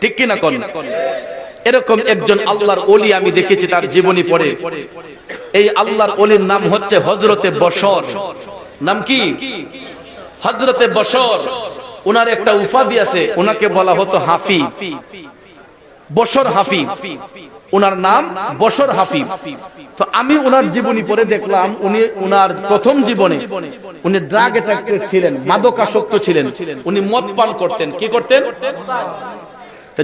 ঠিক কিনা কোন? এরকম একজন আল্লাহর ওলি আমি দেখেছি তার জীবনী পড়ে। এই আল্লাহর ওলির নাম হচ্ছে হজরতে বসর নাম কি? হজরতে বসর ওনার একটা উপাধি আছে ওনাকে বলা হতো হাফি। বসর হাফি। ওনার নাম বসর হাফি। তো আমি ওনার জীবনী পড়ে দেখলাম উনি ওনার প্রথম জীবনে উনি ড্রাগ অ্যাট্রাক্টেড ছিলেন মাদকাসক্ত ছিলেন। উনি মদ পান করতেন। কি করতেন?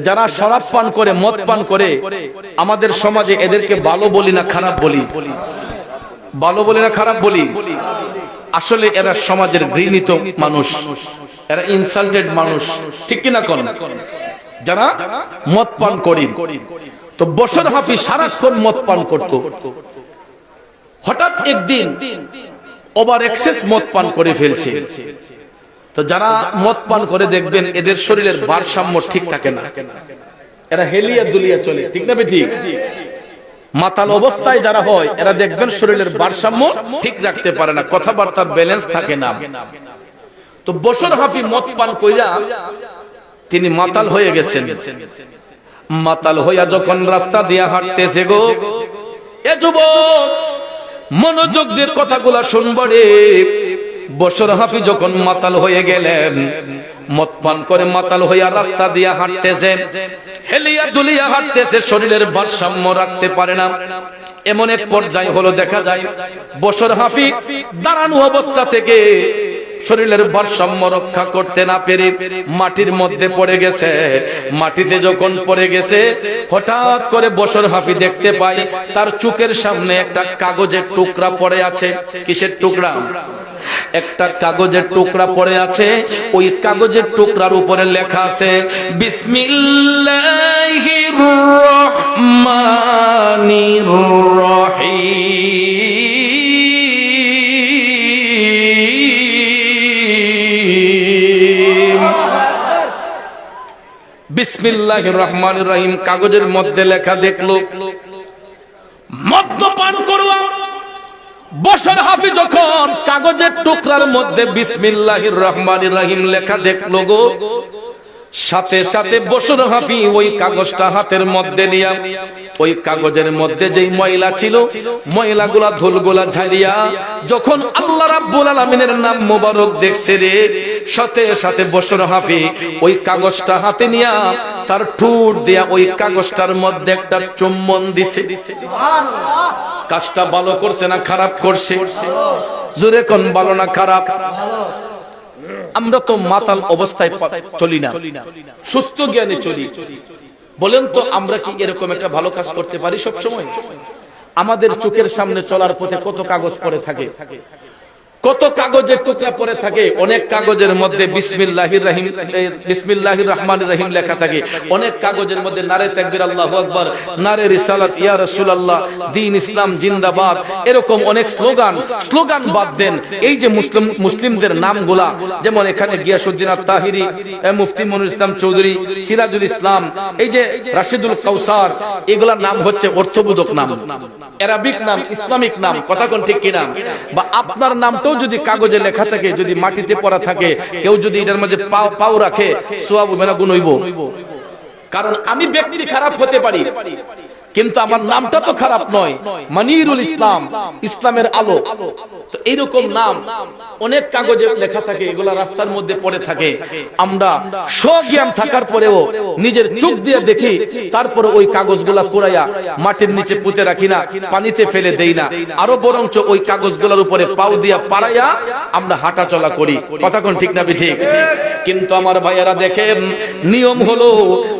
যারা শরাব পান করে, মদ পান করে, আমাদের সমাজে এদেরকে ভালো বলি না খারাপ বলি? ভালো বলি না খারাপ বলি? আসলে এরা সমাজের ঘৃণিত মানুষ। এরা ইনসাল্টেড মানুষ। ঠিক কিনা কোন? যারা মদ পান করি। তো বছর হাফি সারাক্ষণ মদ পান করত। হঠাৎ একদিন ওভার এক্সেস মদ পান করে ফেলছে। তো যারা মদ পান করে দেখবেন এদের শরীরের ভারসাম্য ঠিক থাকে না। এরা হেলিয়া দুলিয়া চলে, ঠিক না বে ঠিক মাতাল অবস্থায় যারা হয়, এরা দেখবেন শরীরের ভারসাম্য ঠিক রাখতে পারে না, কথাবার্তার ব্যালেন্স থাকে না। তো বছর হাফি মদ পান কইরা তিনি মাতাল হয়ে গেছেন। মাতাল হইয়া যখন রাস্তা দিয়া হাঁটতেছে গো, এ যুবক, মনোযোগ দিয়ে কথাগুলা শুনব রে বছর হাফি যখন মাতাল হয়ে গেলেন, মদ পান করে মাতাল হইয়া রাস্তা দিয়া হাঁটতেছে। হেলিয়া দুলিয়া হাঁটতেছে, শরীরের ভারসাম্য রাখতে পারে না। এমন এক পর্যায়ে হলো, দেখা যায় বসর হাফি দাঁড়ানো অবস্থা থেকে শরীরের ভারসাম্য রক্ষা করতে না পেরে মাটির মধ্যে পড়ে গেছে। মাটিতে যখন পড়ে গেছে, হঠাৎ করে বসর হাফি দেখতে পাই, তার চুকের সামনে একটা কাগজের টুকরা পড়ে আছে। কিসের টুকরা? একটা কাগজের টুকরা পড়ে আছে, ওই কাগজের টুকরার উপরে লেখা আছে, বিসমিল্লাহির রহমানির রহিম। বিসমিল্লাহির রহমানির রহিম, কাগজের মধ্যে লেখা দেখল, মদ্যপান করুয়া বসর হাফি যখন কাগজের টুকরার মধ্যে বিসমিল্লাহির রহমানির রহিম লেখা দেখল গো। সাথে সাথে বসর হাফি, ওই কাগজটা হাতের মধ্যে নিয়া ওই কাগজের মধ্যে যেই ময়লা ছিল, ময়লাগুলা ধুলগুলা ঝাড়িয়া যখন আল্লাহ রাব্বুল আলামিনের নাম মোবারক দেখছে রে, সাথে সাথে বসর হাফি ওই কাগজটা হাতে নিয়া তার ঠুট দিয়া ওই কাগজটার মধ্যে একটা চুম্বন দিছে। কাজটা ভালো করছে না খারাপ করছে? জোরে কোন ভালো না খারাপ? আমরা তো মাতাল অবস্থায় চলি না। সুস্থ জ্ঞানে চলি। বলেন তো আমরা কি এরকম একটা ভালো কাজ করতে পারি সব সময় আমাদের চোখের সামনে চলার পথে কত কাগজ পড়ে থাকে? কত কাগজের টুকরা পড়ে থাকে, অনেক কাগজের মধ্যে বিসমিল্লাহির রহিম বিসমিল্লাহির রহিম লেখা থাকে। অনেক কাগজের মধ্যে নারে নারে রিসালাত, ইয়া রাসূলুল্লাহ দ্বীন ইসলাম, জিন্দাবাদ, এরকম অনেক স্লোগান। স্লোগান বাদ দেন, এই যে মুসলিম, মুসলিমদের নামগুলা, যেমন এখানে গিয়াসউদ্দিন আত-তাহিরি মুফতি মনির ইসলাম চৌধুরী, সিরাজুল ইসলাম, এই যে রাশিদুল কাউসার এগুলা নাম হচ্ছে অর্থবোধক নাম। অ্যারাবিক নাম, ইসলামিক নাম, কথা কোন ঠিক কি নাম বা আপনার নামটাও যদি কাগজে লেখা থাকে, যদি মাটিতে পড়া থাকে, কেউ যদি এটার মাঝে পাও রাখে, সোয়াব গুণ হইব। কারণ আমি ব্যক্তি খারাপ হতে পারি, কিন্তু আমার নামটা তো খারাপ নয়। মানিরুল ইসলাম, ইসলামের আলো। এইরকম নাম অনেক কাগজে লেখা থাকে, এগুলা রাস্তার মধ্যে পড়ে থাকে। আমরা স্বজ্ঞান থাকার পরেও নিজের চোখ দিয়ে দেখি, তারপরে ওই কাগজগুলা কুড়াইয়া মাটির নিচে পুঁতে রাখি না, পানিতে ফেলে দেই না। আরও বরঞ্চ ওই কাগজগুলোর উপরে পাও দিয়া পাড়াইয়া আমরা হাঁটা চলা করি। কথা কোন ঠিক না ঠিক কিন্তু আমার ভাইয়েরা দেখেন, নিয়ম হলো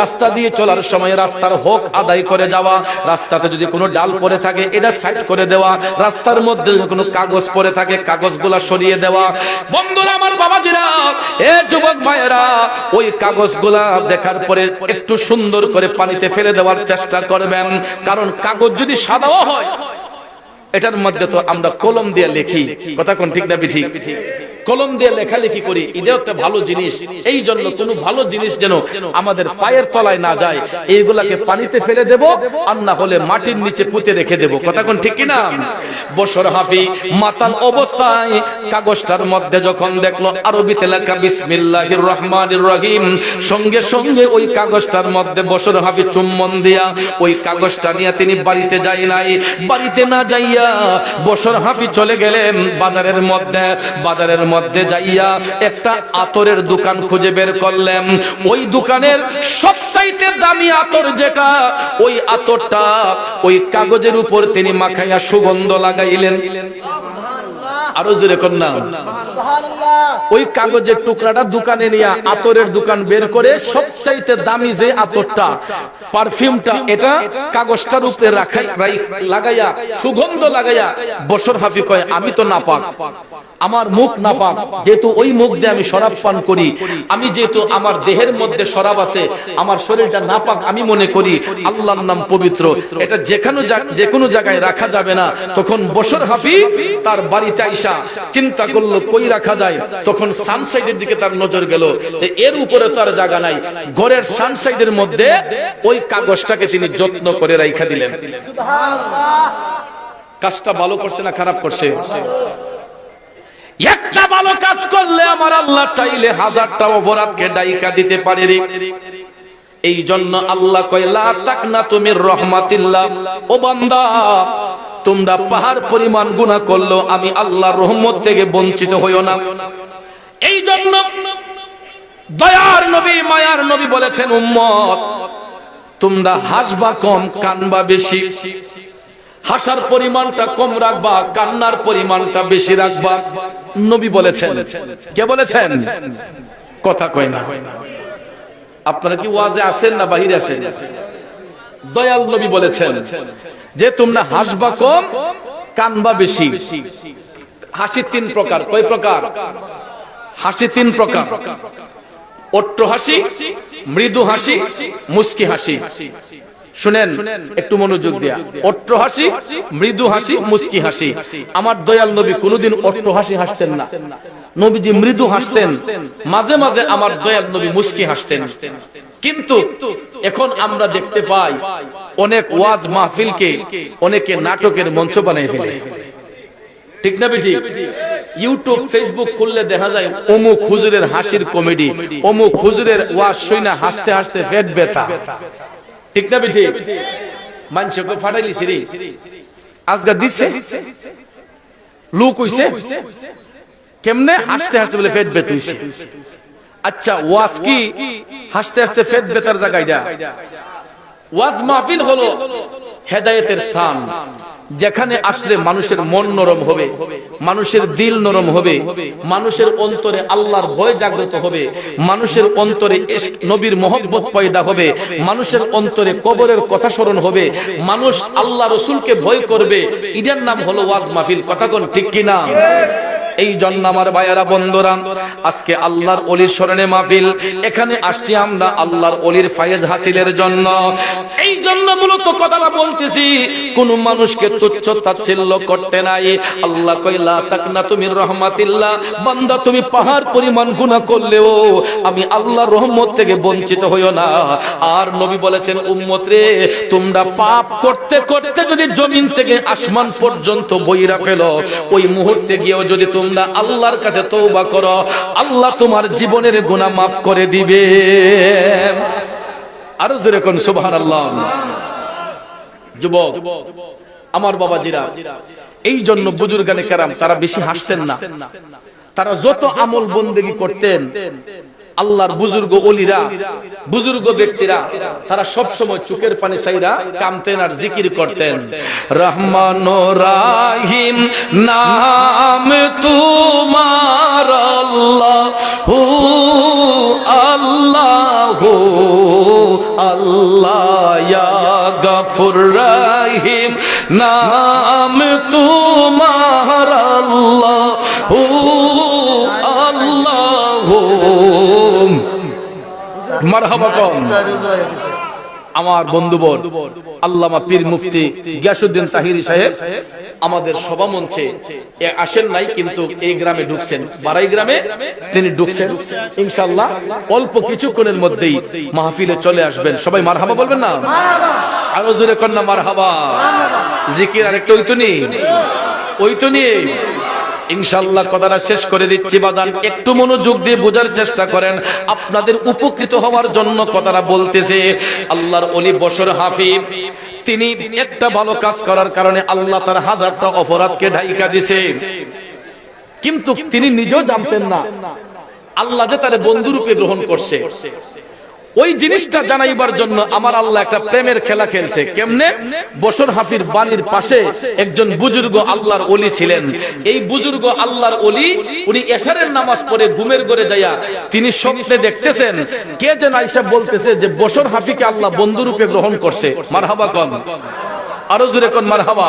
রাস্তা দিয়ে চলার সময় রাস্তার হক আদায় করে যাওয়া, রাস্তাতে যদি কোনো ডাল পড়ে থাকে, এটা সাইড করে দেওয়া, রাস্তার মধ্যে কোনো কাগজ পড়ে থাকে, কাগজগুলা সরিয়ে দেওয়া। বন্ধুরা, আমার বাবাজিরা, এ যুবক ভাইয়েরা, ওই কাগজগুলা দেখার পরে একটু সুন্দর করে পানিতে ফেলে দেওয়ার চেষ্টা করবেন। কারণ কাগজ যদি সাদাও হয়, এটার মধ্যে তো আমরা কলম দিয়ে লিখি। কথা কোন ঠিক না ঠিক কলম দিয়ে লেখালেখি করি, এটাও একটা ভালো জিনিস। এই জন্য কোনো ভালো জিনিস যেন আমাদের পায়ের তলায় না যায়, এইগুলাকে পানিতে ফেলে দেব আর না হলে মাটির নিচে পুঁতে রেখে দেব। কথা কোন ঠিক কিনা? বসর হাফি মাতাল অবস্থায় কাগজটার মধ্যে যখন দেখল আরবিতে লেখা বিসমিল্লাহির রহমানির রহিম, সঙ্গে সঙ্গে ওই কাগজটার মধ্যে বসর হাফি চুম্বন দিয়া ওই কাগজটা নিয়ে তিনি বাড়িতে যাই নাই। বাড়িতে না যাইয়া বসর হাফি চলে গেলেন বাজারের মধ্যে বাজারের মধ্যে যাইয়া একটা আতরের দোকান খুঁজে বের করলেন। ওই দোকানের সবচাইতে দামি আতর যেটা, ওই আতরটা ওই কাগজের উপর তিনি মাখাইয়া সুগন্ধ লাগাইলেন। আরও জোরে কন্যা ওই কাগজের টুকরাটা দোকানে নিয়ে আতরের দোকান বের করে সবচাইতে দামি যে আতরটা, পারফিউমটা, এটা কাগজটার উপরে রাখাই লাগাইয়া, সুগন্ধ লাগাইয়া বছর হাফি কয়, আমি তো না পাক আমার মুখ না পাক যেহেতু ওই মুখ দিয়ে আমি শরাব পান করি, আমি যেহেতু আমার দেহের মধ্যে শরাব আছে, আমার শরীরটা না পাক আমি মনে করি, আল্লাহর নাম পবিত্র। এটা যেখানে যে কোনো জায়গায় রাখা যাবে না। তখন বছর হাফি তার বাড়িতে আইসা চিন্তা করল, কই রাখা যায়? তখন সানসাইডের দিকে তার নজর গেল যে এর উপরে তো আর জায়গা নাই। ঘরের সানসাইডের মধ্যে ওই কাগজটাকে তিনি যত্ন করে রাইখা দিলেন। কাজটা ভালো করছে না খারাপ করছে? একটা ভালো কাজ করলে আমার আল্লাহ চাইলে হাজারটা অপরাধকে ডাইকা দিতে পারে রে। এই জন্য আল্লাহ কয়লা তাক না তুমি রহমাতিল্লাহ। ও বান্দা তোমরা পাহাড় পরিমাণ গুনাহ করল আমি আল্লাহর রহমত থেকে বঞ্চিত হইও না। এই জন্য দয়ার নবী, মায়ার নবী বলেছেন, উম্মত, তোমরা হাসবা কম, কানবা বেশি। হাসার পরিমাণটা কম রাখবা, কান্নার পরিমাণটা বেশি রাখবা। নবী বলেছেন। কে বলেছেন? কথা কয় না। আপনারা কি ওয়াজে আছেন না বাহিরে আছেন দয়াল নবী বলেছেন যে, তোমরা হাসবা কম, কানবা বেশি। হাসি তিন প্রকার। কয় প্রকার? হাসি তিন প্রকার। অট্ট হাসি, মৃদু হাসি, মুস্কি হাসি। শুনেন, একটু মনোযোগ দিয়া। অট্ট হাসি, মৃদু হাসি, মুস্কি হাসি। আমার দয়াল নবী কোনোদিন অট্ট হাসি হাসতেন না। নবীজি মৃদু হাসতেন, মাঝে মাঝে আমার দয়াল নবী মুস্কি হাসতেন। কিন্তু এখন আমরা দেখতে পাই, অনেক ওয়াজ মাহফিলকে অনেকে নাটকের মঞ্চ বানাই ফেলে। ঠিক না বেটি ইউটিউব ফেসবুক খুললে দেখা যায় অমুক হুজুরের হাসির কমেডি অমুক হুজুরের ওয়াজ শুনে হাসতে হাসতে পেট ব্যথা। ঠিক না বেটি? মানুষকে ফাটাইলিছি রে আজগা দিছে? লুক হইছে? কেমনে? হাসতে হাসতে বলে পেট ব্যথা হইছে। আচ্ছা ওয়াজ কি? হাসতে হাসতে পেট ব্যথার জায়গাটা ওয়াজ মাহফিল হলো হেদায়েতের স্থান। যেখানে আসলে মানুষের মন নরম হবে মানুষের দিল নরম হবে মানুষের অন্তরে আল্লাহর ভয় জাগ্রত হবে মানুষের অন্তরে নবীর মহব্বত পয়দা হবে মানুষের অন্তরে কবরের কথা স্মরণ হবে মানুষ আল্লাহ রসুলকে ভয় করবে ইদের নাম হলো ওয়াজ মাহফিল কথা কোন ঠিক কিনা? এই জন্য আমার ভাইয়ারা, বন্ধুরা, আজকে আল্লাহর অলির স্মরণে মাহফিল। এখানে আসছি আমরা আল্লাহর অলির ফায়েজ হাসিলের জন্য। এই জন্য মূলত কথাটা বলতেছি, কোন মানুষকে তুচ্ছ তাচ্ছিল্য করতে নাই। আল্লাহ কইলা তাকনা তুমি রহমাতিল্লাহ। বান্দা, তুমি পাহাড় পরিমাণ গুনাহ করলেও আমি আল্লাহর রহমত থেকে বঞ্চিত হইও না। আর নবী বলেছেন, উম্মত রে, তোমরা পাপ করতে করতে যদি জমিন থেকে আসমান পর্যন্ত বইরা ফেলো, ওই মুহূর্তে গিয়েও যদি তোমরা আল্লাহর কাছে তৌবা করো। আল্লাহ তোমার জীবনের গুণা মাফ করে দিবে। আরও যেরকম সুভার আল্লাহ যুবক, আমার বাবা জিরা এই জন্য বুজুর্গানে কেরাম, তারা বেশি হাসতেন না। তারা যত আমল বন্দেগি করতেন আল্লাহর বুজুর্গ অলিরা, বুজুর্গ ব্যক্তিরা, তারা সব সময় চোখের পানি চাইরা কামতেন আর জিকির করতেন। রহমান রাহিম, নাম তোমার আল্লাহ হু আল্লাহ আল্লাহ ইয়া গফুর রহিম, নাম তোমার আল্লাহ মারহাবা কম। আমার বন্ধুবর, আল্লামা পীর মুফতি গিয়াসুদ্দিন তাহিরি সাহেব আমাদের সভা মঞ্চে আসেন নাই, কিন্তু এই গ্রামে ঢুকছেন। বারাই গ্রামে তিনি ঢুকছেন। ইনশাল্লাহ অল্প কিছুক্ষণের মধ্যেই মাহফিলে চলে আসবেন। সবাই মারহাবা বলবেন না? আরও জোরে কন্যা মারহাবা। জিকির আরেকটা ওই তো নেই। ওই তো নিয়ে ইনশাল্লাহ কথাটা শেষ করে দিচ্ছি বাদান একটু মনোযোগ দিয়ে বোঝার চেষ্টা করেন। আপনাদের উপকৃত হওয়ার জন্য কথাটা বলতেছে, আল্লাহর অলি বসর হাফিব তিনি একটা ভালো কাজ করার কারণে আল্লাহ তার হাজারটা অপরাধকে ঢাইকা দিছে। কিন্তু তিনি নিজেও জানতেন না, আল্লাহ যে তার বন্ধুরূপে গ্রহণ করছে। ওই জিনিসটা জানাইবার জন্য আমার আল্লাহ একটা প্রেমের খেলা খেলছে। কেমনে? বসর হাফির বাড়ির পাশে একজন বুজুর্গ আল্লাহর অলি ছিলেন। এই বুজুর্গ আল্লাহর অলি উনি এশারের নামাজ পড়ে ঘুমের ঘরে যাইয়া তিনি স্বপ্নে দেখতেছেন। কে যেন আইসা বলতেছে যে বসর হাফিকে আল্লাহ বন্ধুরূপে গ্রহণ করছে। মারহাবা কন। আরও জোরে কন মারহাবা।